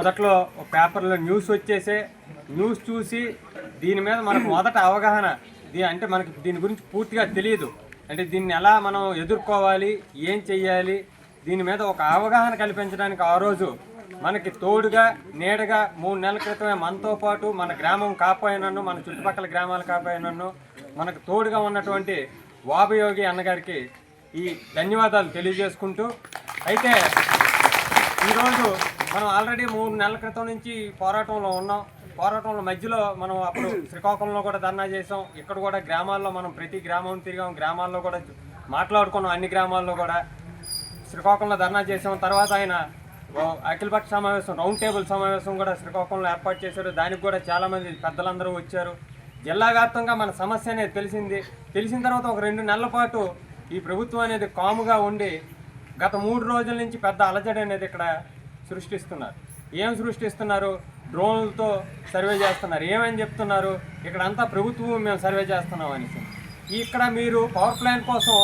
మొదట్లో ఒక పేపర్లో న్యూస్ వచ్చేసే న్యూస్ చూసి దీని మీద మనకు మొదట అవగాహన దీ అంటే మనకి దీని గురించి పూర్తిగా తెలియదు అంటే దీన్ని ఎలా మనం ఎదుర్కోవాలి ఏం చెయ్యాలి దీని మీద ఒక అవగాహన కల్పించడానికి ఆ రోజు మనకి తోడుగా నీడగా మూడు నెలల క్రితమే మనతో పాటు మన గ్రామం కాపాయనన్ను మన చుట్టుపక్కల గ్రామాలు కాపాయనన్ను మనకు తోడుగా ఉన్నటువంటి వాబయోగి అన్నగారికి ఈ ధన్యవాదాలు తెలియజేసుకుంటూ అయితే ఈరోజు మనం ఆల్రెడీ మూడు నెలల క్రితం నుంచి పోరాటంలో ఉన్నాం. పోరాటంలో మధ్యలో మనం అప్పుడు శ్రీకాకుళంలో కూడా ధర్నా చేసాం ఇక్కడ కూడా గ్రామాల్లో మనం ప్రతి గ్రామం తిరిగాం. గ్రామాల్లో కూడా మాట్లాడుకున్నాం అన్ని గ్రామాల్లో కూడా. శ్రీకాకుళంలో ధర్నా చేసాం తర్వాత ఆయన ఓ అఖిలపక్ష సమావేశం రౌండ్ టేబుల్ సమావేశం కూడా శ్రీకాకుళంలో ఏర్పాటు చేశారు. దానికి కూడా చాలామంది పెద్దలందరూ వచ్చారు. జిల్లా వ్యాప్తంగా మన సమస్య అనేది తెలిసింది. తెలిసిన తర్వాత ఒక రెండు నెలల పాటు ఈ ప్రభుత్వం అనేది కాముగా ఉండి గత మూడు రోజుల నుంచి పెద్ద అలజడి అనేది ఇక్కడ సృష్టిస్తున్నారు. ఏం సృష్టిస్తున్నారు? డ్రోన్లతో సర్వే చేస్తున్నారు. ఏమని చెప్తున్నారు? ఇక్కడ అంతా ప్రభుత్వం మేము సర్వే చేస్తున్నాం అనేసి. ఇక్కడ మీరు పవర్ ప్లాంట్ కోసం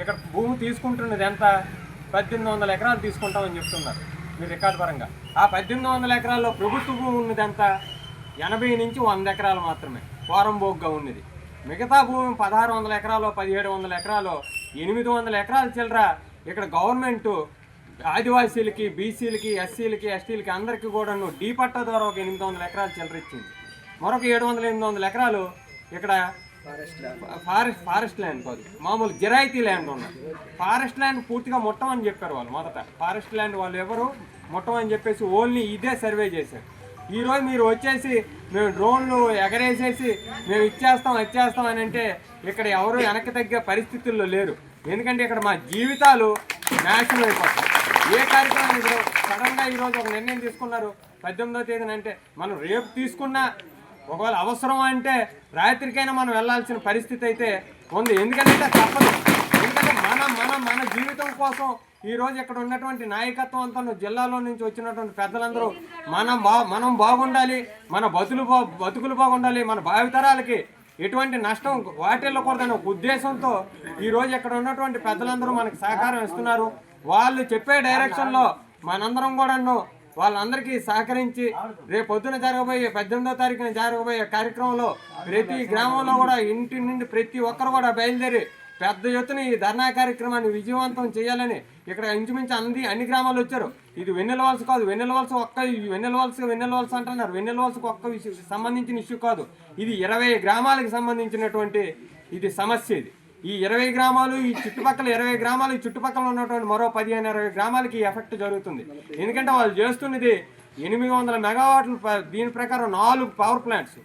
ఇక్కడ భూమి తీసుకుంటున్నది ఎంత? పద్దెనిమిది వందల ఎకరాలు తీసుకుంటామని చెప్తున్నారు మీరు రికార్డు పరంగా. ఆ పద్దెనిమిది వందల ఎకరాల్లో ప్రభుత్వ భూమి ఉన్నది ఎంత? ఎనభై నుంచి వంద ఎకరాలు మాత్రమే పోరంబోగ్గా ఉన్నది. మిగతా భూమి పదహారు వందల ఎకరాలు పదిహేడు వందల ఎకరాలు ఎనిమిది వందల ఎకరాలు చిల్లర. ఇక్కడ గవర్నమెంట్ ఆదివాసీలకి బీసీలకి ఎస్సీలకి ఎస్టీలకి అందరికీ కూడాను డీ పట్టా ద్వారా ఒక ఎనిమిది వందల ఎకరాలు చిల్లర ఇచ్చింది మరొక ఏడు వందల ఎనిమిది వందల ఎకరాలు ఇక్కడ ఫారెస్ట్ ఫారెస్ట్ ల్యాండ్ కాదు. మామూలు జిరాయితీ ల్యాండ్ ఉన్నది. ఫారెస్ట్ ల్యాండ్ పూర్తిగా ముట్టమని చెప్పారు వాళ్ళు మొదట. ఫారెస్ట్ ల్యాండ్ వాళ్ళు ఎవరు? ముట్టమని చెప్పేసి ఓన్లీ ఇదే సర్వే చేశారు. ఈరోజు మీరు వచ్చేసి మేము డ్రోన్లు ఎగరేసేసి మేము ఇచ్చేస్తాం ఇచ్చేస్తాం అని అంటే ఇక్కడ ఎవరు వెనక్కి తగ్గే పరిస్థితుల్లో లేరు. ఎందుకంటే ఇక్కడ మా జీవితాలు నాశనం అయిపోతాయి. ఏ కార్యక్రమం ఇప్పుడు సడన్గా ఈరోజు ఒక నిర్ణయం తీసుకున్నారు. పద్దెనిమిదో తేదీన అంటే మనం రేపు తీసుకున్నా ఒకవేళ అవసరం అంటే రాత్రికైనా మనం వెళ్ళాల్సిన పరిస్థితి అయితే ఉంది. ఎందుకంటే తప్పదు. ఎందుకంటే మన మన మన జీవితం కోసం ఈరోజు ఇక్కడ ఉన్నటువంటి నాయకత్వం అంతా జిల్లాలో నుంచి వచ్చినటువంటి పెద్దలందరూ మనం బా మనం బాగుండాలి మన బతులు బా బతుకులు బాగుండాలి మన భావితరాలకి ఎటువంటి నష్టం వాటిల్లకూడదనే ఒక ఉద్దేశంతో ఈ రోజు ఇక్కడ ఉన్నటువంటి పెద్దలందరూ మనకి సహకారం ఇస్తున్నారు. వాళ్ళు చెప్పే డైరెక్షన్లో మనందరం కూడాను వాళ్ళందరికీ సహకరించి రేపు పొద్దున జరగబోయే పద్దెనిమిదో తారీఖున జరగబోయే కార్యక్రమంలో ప్రతి గ్రామంలో కూడా ఇంటి నుండి ప్రతి ఒక్కరు కూడా బయలుదేరి పెద్ద ఎత్తున ఈ ధర్నా కార్యక్రమాన్ని విజయవంతం చేయాలని ఇక్కడ ఇంచుమించు అన్ని అన్ని గ్రామాలు వచ్చారు. ఇది వెన్నెల వలస కాదు వెన్నెల వలస ఒక్క వెన్నెల వలస వెన్నెల వలస అంటున్నారు. వెన్నెల వలసకు ఒక్క సంబంధించిన ఇష్యూ కాదు. ఇది ఇరవై గ్రామాలకు సంబంధించినటువంటి ఇది సమస్య ఇది. ఈ ఇరవై గ్రామాలు ఈ చుట్టుపక్కల ఇరవై గ్రామాలు ఈ చుట్టుపక్కల ఉన్నటువంటి మరో పదిహేను ఇరవై గ్రామాలకి ఎఫెక్ట్ జరుగుతుంది. ఎందుకంటే వాళ్ళు చేస్తున్నది ఎనిమిది వందల మెగావాట్లు దీని ప్రకారం నాలుగు పవర్ ప్లాంట్స్.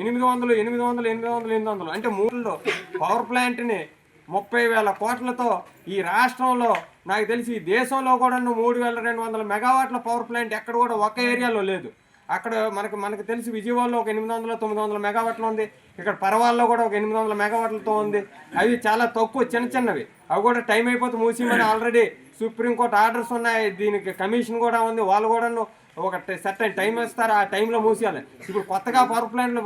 ఎనిమిది వందలు ఎనిమిది వందలు ఎనిమిది వందలు ఎనిమిది వందలు. అంటే మూడులో పవర్ ప్లాంట్ని ముప్పై వేల కోట్లతో ఈ రాష్ట్రంలో నాకు తెలిసి ఈ దేశంలో కూడా మూడు వేల రెండు వందల మెగావాట్ల పవర్ ప్లాంట్ ఎక్కడ కూడా ఒక ఏరియాలో లేదు. అక్కడ మనకు మనకు తెలిసి విజయవాడలో ఒక ఎనిమిది వందల తొమ్మిది వందల మెగావాట్లు ఉంది. ఇక్కడ పరవాల్లో కూడా ఒక ఎనిమిది వందల మెగావాట్లతో ఉంది. అవి చాలా తక్కువ చిన్న చిన్నవి. అవి కూడా టైం అయిపోతే మూసిమని ఆల్రెడీ సుప్రీంకోర్టు ఆర్డర్స్ ఉన్నాయి. దీనికి కమిషన్ కూడా ఉంది. వాళ్ళు కూడాను ఒక సెట్ టైం ఇస్తారు. ఆ టైంలో మూసేయాలి. ఇప్పుడు కొత్తగా పవర్ ప్లాంట్లు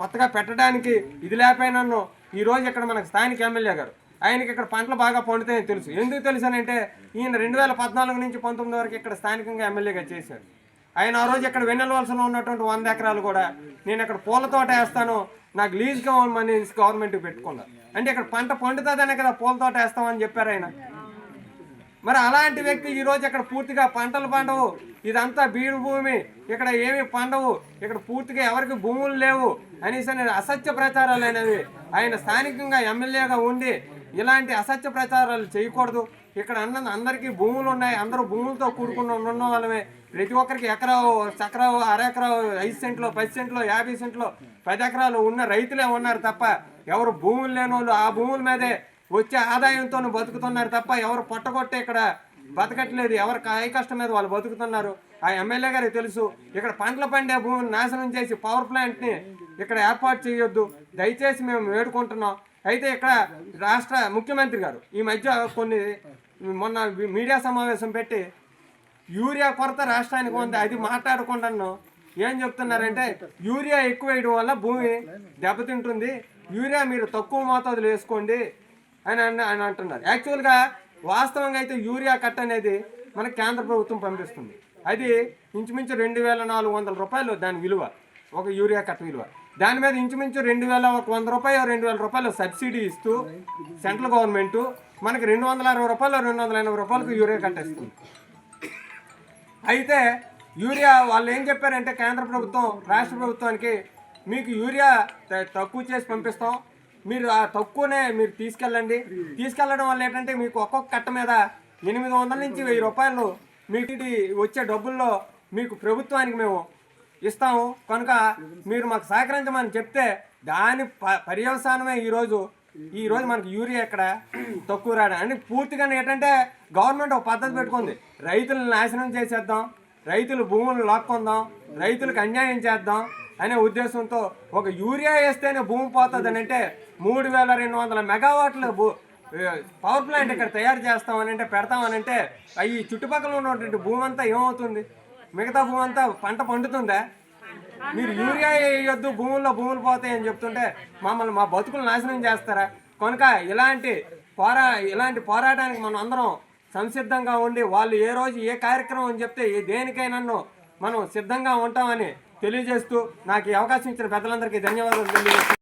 కొత్తగా పెట్టడానికి ఇది లేకపోయినాను ఈ రోజు ఇక్కడ మనకు స్థానిక ఎమ్మెల్యే గారు. ఆయనకి ఇక్కడ పంటలు బాగా పండుతాయని తెలుసు. ఎందుకు తెలుసు అని అంటే ఈయన రెండు వేల పద్నాలుగు నుంచి పంతొమ్మిది వరకు ఇక్కడ స్థానికంగా ఎమ్మెల్యేగా చేశారు. ఆయన ఆ రోజు ఇక్కడ వెన్నెల వలసలో ఉన్నటువంటి వంద ఎకరాలు కూడా నేను ఇక్కడ పూల తోట వేస్తాను నాకు లీజ్గా ఇవ్వమని గవర్నమెంట్కి పెట్టుకున్నారు అంటే ఇక్కడ పంట పండుతుందనే కదా పూల తోట వేస్తామని చెప్పారు ఆయన. మరి అలాంటి వ్యక్తి ఈరోజు ఇక్కడ పూర్తిగా పంటలు పండవు. ఇదంతా బీడు భూమి. ఇక్కడ ఏమి పండవు. ఇక్కడ పూర్తిగా ఎవరికి భూములు లేవు. అనేసి అసత్య ప్రచారాలు అనేవి ఆయన స్థానికంగా ఎమ్మెల్యేగా ఉండి ఇలాంటి అసత్య ప్రచారాలు చేయకూడదు. ఇక్కడ అన్న అందరికీ భూములు ఉన్నాయి. అందరూ భూములతో కూడుకున్న ఉన్న వాళ్ళమే ప్రతి ఒక్కరికి ఎకరా చక్రా అరెకరా ఐదు సెంట్లో పది సెంట్లో యాభై సెంట్లో పది ఎకరాలు ఉన్న రైతులే ఉన్నారు తప్ప ఎవరు భూములు లేని వాళ్ళు ఆ భూముల మీదే వచ్చే ఆదాయంతో బతుకుతున్నారు తప్ప ఎవరు పొట్టగొట్టే ఇక్కడ బతకట్లేదు. ఎవరు కాయ కష్టం మీద వాళ్ళు బతుకుతున్నారు. ఆ ఎమ్మెల్యే గారికి తెలుసు. ఇక్కడ పంటలు పండే భూమిని నాశనం చేసి పవర్ ప్లాంట్ని ఇక్కడ ఏర్పాటు చేయొద్దు. దయచేసి మేము వేడుకుంటున్నాం. అయితే ఇక్కడ రాష్ట్ర ముఖ్యమంత్రి గారు ఈ మధ్య కొన్ని మొన్న మీడియా సమావేశం పెట్టి యూరియా కొరత రాష్ట్రానికి ఉంది అది మాట్లాడకుండాను ఏం చెప్తున్నారంటే యూరియా ఎక్కువ వేయడం వల్ల భూమి దెబ్బతింటుంది. యూరియా మీరు తక్కువ మోతాదులో వేసుకోండి అని అన్న- అని అంటున్నారు. యాక్చువల్గా వాస్తవంగా అయితే యూరియా కట్ అనేది మన కేంద్ర ప్రభుత్వం పంపిస్తుంది. అది ఇంచుమించు రెండు వేల నాలుగు వందల రూపాయలు దాని విలువ ఒక యూరియా కట్ట విలువ. దాని మీద ఇంచుమించు రెండు వేల ఒక వంద రూపాయలు రెండు వేల రూపాయలు సబ్సిడీ ఇస్తూ సెంట్రల్ గవర్నమెంట్ మనకి రెండు వందల అరవై రూపాయలు రెండు వందల ఎనభై రూపాయలకు యూరియా కట్టేస్తుంది అయితే యూరియా వాళ్ళు ఏం చెప్పారంటే కేంద్ర ప్రభుత్వం రాష్ట్ర ప్రభుత్వానికి మీకు యూరియా తక్కువ చేసి పంపిస్తాం. మీరు ఆ తక్కువనే మీరు తీసుకెళ్ళండి. తీసుకెళ్ళడం వల్ల ఏంటంటే మీకు ఒక్కొక్క కట్ట మీద ఎనిమిది వందల నుంచి వెయ్యి రూపాయలు మీకు వచ్చే డబ్బుల్లో మీకు ప్రభుత్వానికి మేము ఇస్తాము. కనుక మీరు మాకు సహకరించమని చెప్తే దాని ప పర్యవసానమే ఈరోజు. ఈరోజు మనకు యూరియా ఇక్కడ తక్కువ రావడం. అని పూర్తిగా ఏంటంటే గవర్నమెంట్ ఒక పద్ధతి పెట్టుకుంది. రైతులను నాశనం చేసేద్దాం. రైతులు భూములు లాక్కుందాం. రైతులకు అన్యాయం చేద్దాం అనే ఉద్దేశంతో ఒక యూరియా వేస్తేనే భూమి పోతుంది అని అంటే మూడు వేల రెండు వందల మెగావాట్ల పవర్ ప్లాంట్ ఇక్కడ తయారు చేస్తామని అంటే పెడతామని అంటే ఈ చుట్టుపక్కల ఉన్నటువంటి భూమి అంతా ఏమవుతుంది? మిగతా భూమి అంతా పంట పండుతుందా? మీరు యూరియా వేయొద్దు భూముల్లో భూములు పోతాయి అని చెప్తుంటే మమ్మల్ని మా బతుకులు నాశనం చేస్తారా? కనుక ఇలాంటి పోరా ఇలాంటి పోరాటానికి మనం అందరం సంసిద్ధంగా ఉండి వాళ్ళు ఏ రోజు ఏ కార్యక్రమం అని చెప్తే ఏ దేనికైనా మనం సిద్ధంగా ఉంటామని తెలియజేస్తూ నాకు ఈ అవకాశం ఇచ్చిన పెద్దలందరికీ ధన్యవాదాలు తెలియజేస్తూ